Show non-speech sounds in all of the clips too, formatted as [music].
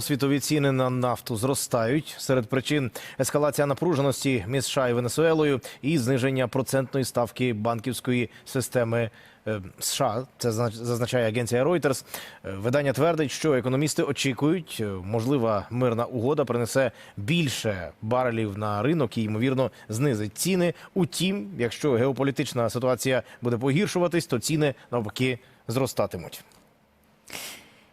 Світові ціни на нафту зростають. Серед причин ескалація напруженості між США і Венесуелою і зниження процентної ставки банківської системи е, США. Це зна- зазначає агенція Reuters. Е, Видання твердить, що економісти очікують, е, можлива мирна угода принесе більше барелів на ринок і ймовірно знизить ціни. Утім, якщо геополітична ситуація буде погіршуватись, то ціни навпаки зростатимуть.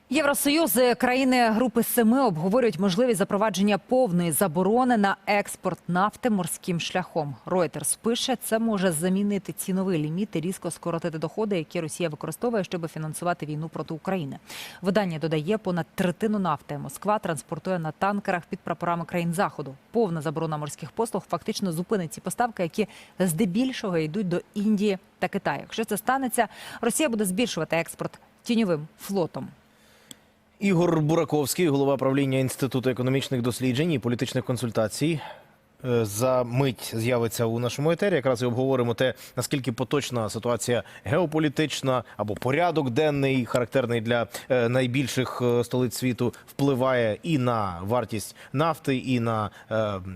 Євросоюз, е, країни Групи Семи обговорюють можливість запровадження повної заборони на експорт нафти морським шляхом. Reuters пише, це може замінити ціновий ліміт і різко скоротити доходи, які Росія використовує, щоб фінансувати війну проти України. Видання додає понад третину нафти. Москва транспортує на танкерах під прапорами країн заходу. Повна заборона морських послуг фактично зупинить ці поставки, які здебільшого йдуть до Індії та Китаю. Якщо це станеться, Росія буде збільшувати експорт тіньовим флотом. Ігор Бураковський, голова правління Інституту економічних досліджень і політичних консультацій. Е, За мить з'явиться у нашому етері. Якраз і обговоримо те, наскільки поточна ситуація геополітична або порядок денний, характерний для е, найбільших е, столиць світу, впливає і на вартість нафти, і на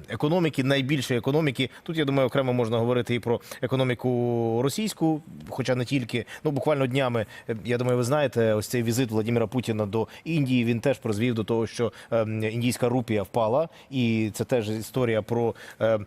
економіки, найбільшої економіки. Тут я думаю, окремо можна говорити і про економіку російську, хоча не тільки. Ну буквально днями, я думаю, ви знаєте, ось цей візит Владимира Путіна до Індії. Він теж призвів до того, що е, індійська рупія впала, і це теж історія про. Е,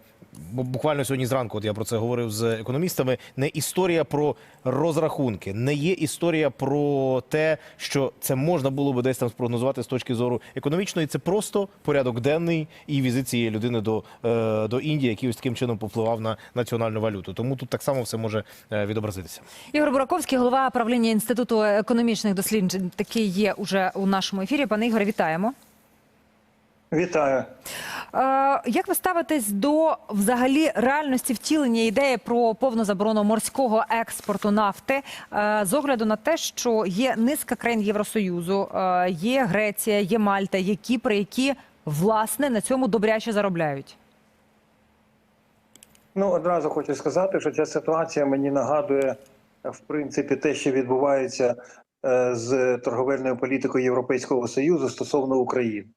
Буквально сьогодні зранку, от я про це говорив з економістами. Не історія про розрахунки, не є історія про те, що це можна було би десь там спрогнозувати з точки зору економічної. Це просто порядок денний і візит цієї людини до, е, до Індії, який ось таким чином попливав на національну валюту. Тому тут так само все може е, відобразитися. Ігор Бураковський, голова правління інституту економічних досліджень, такий є уже у нашому ефірі. Пане Ігоре, вітаємо. Вітаю. Е, як ви ставитесь до взагалі реальності втілення ідеї про повну заборону морського експорту нафти е, з огляду на те, що є низка країн Євросоюзу, е, є Греція, є Мальта, є Кіпр, які власне на цьому добряче заробляють? Ну одразу хочу сказати, що ця ситуація мені нагадує в принципі те, що відбувається з торговельною політикою Європейського союзу стосовно України.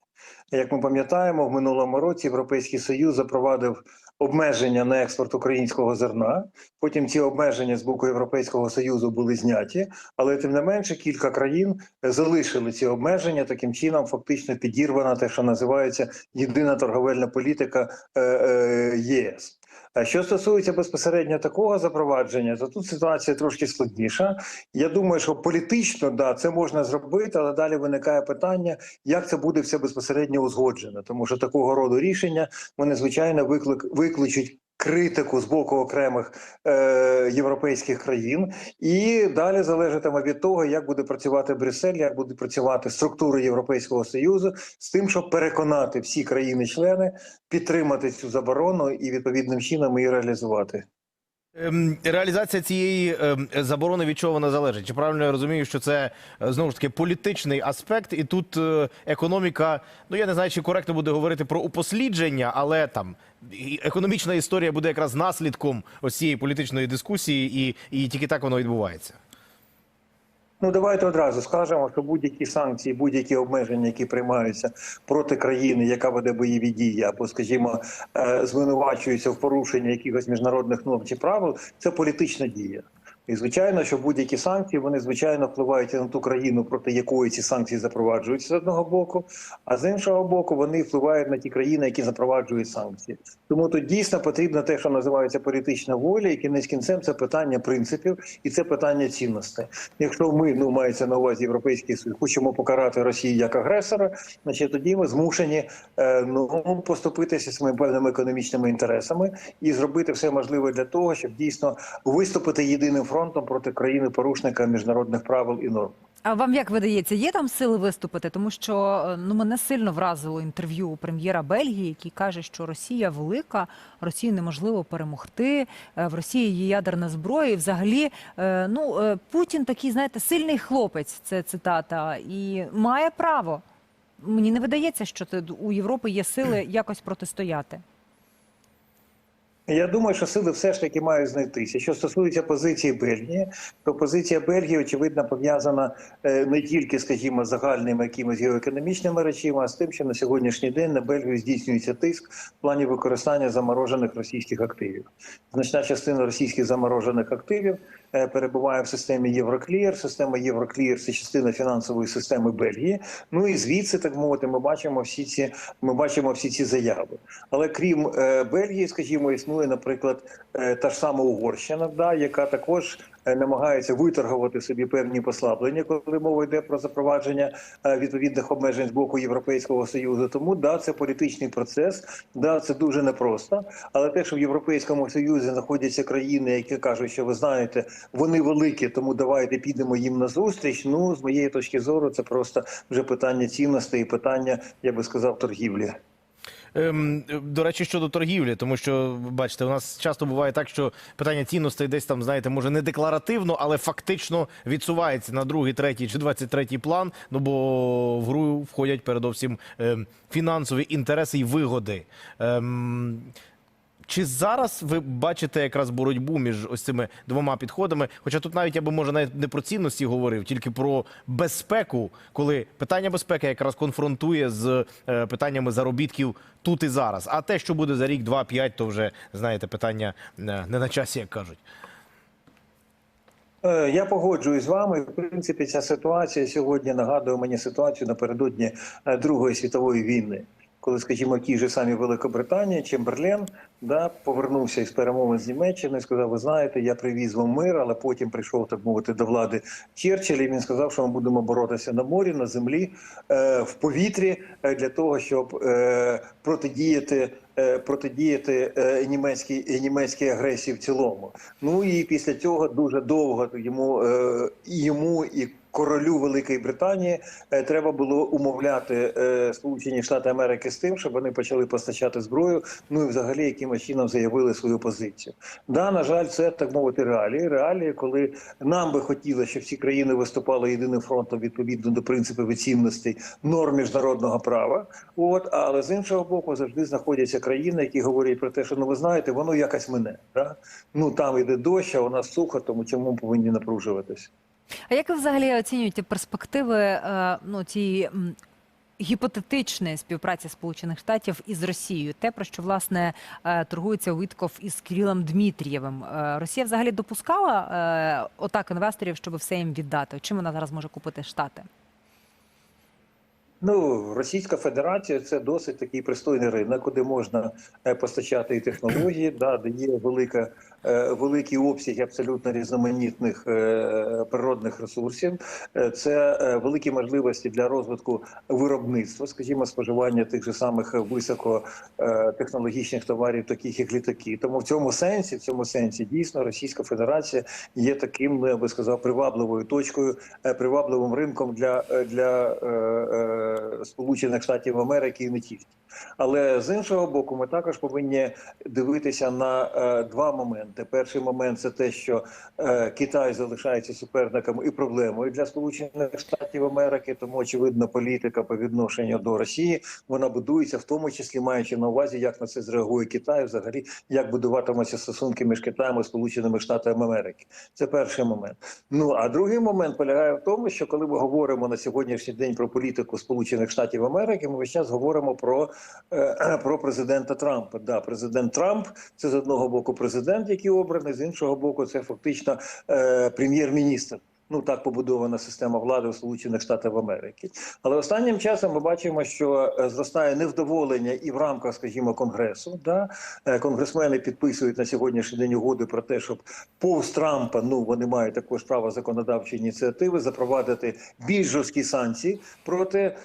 Як ми пам'ятаємо, в минулому році Європейський Союз запровадив обмеження на експорт українського зерна. Потім ці обмеження з боку Європейського союзу були зняті, але тим не менше кілька країн залишили ці обмеження. Таким чином, фактично підірвана те, що називається єдина торговельна політика е, е, ЄС. Що стосується безпосередньо такого запровадження, то тут ситуація трошки складніша. Я думаю, що політично да це можна зробити, але далі виникає питання, як це буде все безпосередньо узгоджено, тому що такого роду рішення вони звичайно виклик викличуть. Критику з боку окремих е, європейських країн, і далі залежатиме від того, як буде працювати Брюссель, як буде працювати структури Європейського союзу з тим, щоб переконати всі країни-члени підтримати цю заборону і відповідним чином її реалізувати. Ем, Реалізація цієї ем, заборони від чого вона залежить? Чи правильно я розумію, що це е, знову ж таки політичний аспект, і тут е, економіка, ну я не знаю, чи коректно буде говорити про упослідження, але там економічна історія буде якраз наслідком ось цієї політичної дискусії, і, і тільки так воно відбувається. Ну давайте одразу скажемо, що будь-які санкції, будь-які обмеження, які приймаються проти країни, яка веде бойові дії, або, скажімо, е, звинувачуються в порушенні якихось міжнародних норм чи правил, це політична дія. І звичайно, що будь-які санкції вони звичайно впливають на ту країну, проти якої ці санкції запроваджуються з одного боку, а з іншого боку, вони впливають на ті країни, які запроваджують санкції. Тому тут дійсно потрібно те, що називається політична воля, і кінець кінцем це питання принципів і це питання цінностей. Якщо ми ну мається на увазі європейський союз, хочемо покарати Росію як агресора, значить тоді ми змушені е, ну поступитися своїми певними економічними інтересами і зробити все можливе для того, щоб дійсно виступити єдиним фронтом проти країни порушника міжнародних правил і норм. А вам як видається, є там сили виступити? Тому що е, ну мене сильно вразило інтерв'ю прем'єра Бельгії, який каже, що Росія велика, Росію неможливо перемогти. е, В Росії є ядерна зброя. І взагалі, е, ну Путін такий, знаєте, сильний хлопець. Це цитата, і має право. Мені не видається, що у Європи є сили якось протистояти. Я думаю, що сили все ж таки мають знайтися. Що стосується позиції Бельгії, то позиція Бельгії очевидно пов'язана е, не тільки, скажімо, загальними якимись геоекономічними речами, а з тим, що на сьогоднішній день на Бельгію здійснюється тиск в плані використання заморожених російських активів. Значна частина російських заморожених активів перебуває в системі Євроклір. Система Євроклір це частина фінансової системи Бельгії. Ну і звідси, так мовити, ми бачимо всі ці ми бачимо всі ці заяви. Але крім е, Бельгії, скажімо, існує, наприклад, е, та ж сама Угорщина, да, яка також е, намагається виторгувати собі певні послаблення, коли мова йде про запровадження е, відповідних обмежень з боку Європейського союзу. Тому да, це політичний процес, да, це дуже непросто. Але те, що в Європейському Союзі знаходяться країни, які кажуть, що ви знаєте, вони великі, тому давайте підемо їм на зустріч. Ну з моєї точки зору, це просто вже питання цінностей і питання, я би сказав, торгівлі. Ем, до речі, щодо торгівлі, тому що бачите, у нас часто буває так, що питання цінностей десь там, знаєте, може не декларативно, але фактично відсувається на другий, третій чи двадцять третій план. Ну бо в гру входять передовсім ем, фінансові інтереси і вигоди. Ем, чи зараз ви бачите якраз боротьбу між ось цими двома підходами? Хоча тут навіть я би може навіть не про цінності говорив, тільки про безпеку, коли питання безпеки якраз конфронтує з е, питаннями заробітків тут і зараз. А те, що буде за рік, два, п'ять, то вже знаєте, питання е, не на часі, як кажуть. Е, Я погоджуюсь з вами. В принципі, ця ситуація сьогодні нагадує мені ситуацію напередодні Другої світової війни. Коли, скажімо, в тій же самій Великобританії Чемберлен да, повернувся із перемовин з Німеччини, і сказав: Ви знаєте, я привіз вам мир, але потім прийшов так мовити до влади Черчилль, і Він сказав, що ми будемо боротися на морі, на землі, е, в повітрі е, для того, щоб е, протидіяти. Протидіяти німецькій німецькій агресії в цілому. Ну і після цього дуже довго йому йому і королю Великої Британії е, треба було умовляти е, Сполучені Штати Америки з тим, щоб вони почали постачати зброю. Ну і взагалі якимось чином заявили свою позицію. Да, на жаль, це так мовити реалії. Реалії, коли нам би хотілося, щоб всі країни виступали єдиним фронтом відповідно до принципів і цінностей норм міжнародного права. От але з іншого боку, завжди знаходяться країни, які говорять про те, що ну ви знаєте, воно якось мене. Да? Ну там йде дощ, а у нас сухо, тому чому повинні напружуватись. А як ви взагалі оцінюєте перспективи е, ну, цієї гіпотетичної співпраці Сполучених Штатів із Росією? Те, про що власне е, торгується Уітков із Кирилом Дмитрієвим. Е, Росія взагалі допускала отак інвесторів, щоб все їм віддати? Чим вона зараз може купити Штати? Ну, Російська Федерація це досить такий пристойний ринок, куди можна е, постачати і технології, да, де є велика, е, великі обсяги абсолютно різноманітних е, природних ресурсів. Це великі можливості для розвитку виробництва, скажімо, споживання тих же самих високотехнологічних товарів, таких як літаки. Тому в цьому сенсі, в цьому сенсі, дійсно Російська Федерація є таким, я би сказав, привабливою точкою, привабливим ринком для, для Сполучених Штатів Америки і не тільки. Але з іншого боку, ми також повинні дивитися на е, два моменти. Перший момент це те, що е, Китай залишається суперником і проблемою для Сполучених Штатів Америки. Тому очевидно, політика по відношенню до Росії вона будується, в тому числі маючи на увазі, як на це зреагує Китай, взагалі як будуватимуться стосунки між Китаєм і Сполученими Штатами Америки. Це перший момент. Ну а другий момент полягає в тому, що коли ми говоримо на сьогоднішній день про політику Сполучених Штатів Америки, ми весь час говоримо про, е, [clears throat] про президента Трампа. Да, президент Трамп це з одного боку президент, який обраний, з іншого боку, це фактично е, прем'єр-міністр. Ну так побудована система влади у Сполучених Штатів Америки. Але останнім часом ми бачимо, що е, зростає невдоволення і в рамках, скажімо, конгресу. Да? Конгресмени підписують на сьогоднішній день угоди про те, щоб повз Трампа, ну вони мають також право законодавчої ініціативи запровадити більш жорсткі санкції проти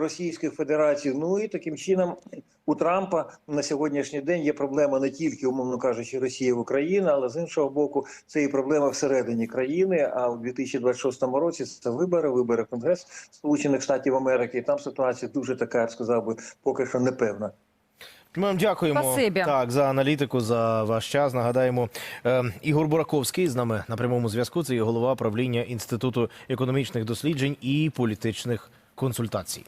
Російської Федерації. Ну і таким чином у Трампа на сьогоднішній день є проблема не тільки, умовно кажучи, Росія в Україні, але з іншого боку, це і проблема всередині країни. А у 2026 році це вибори, вибори Конгрес Сполучених Штатів Америки. І там ситуація дуже така, я б сказав би, поки що непевна. Ми вам дякуємо Спасибі. так за аналітику, за ваш час. Нагадаємо, е, Ігор Бураковський з нами на прямому зв'язку. Це є голова правління інституту економічних досліджень і політичних консультацій.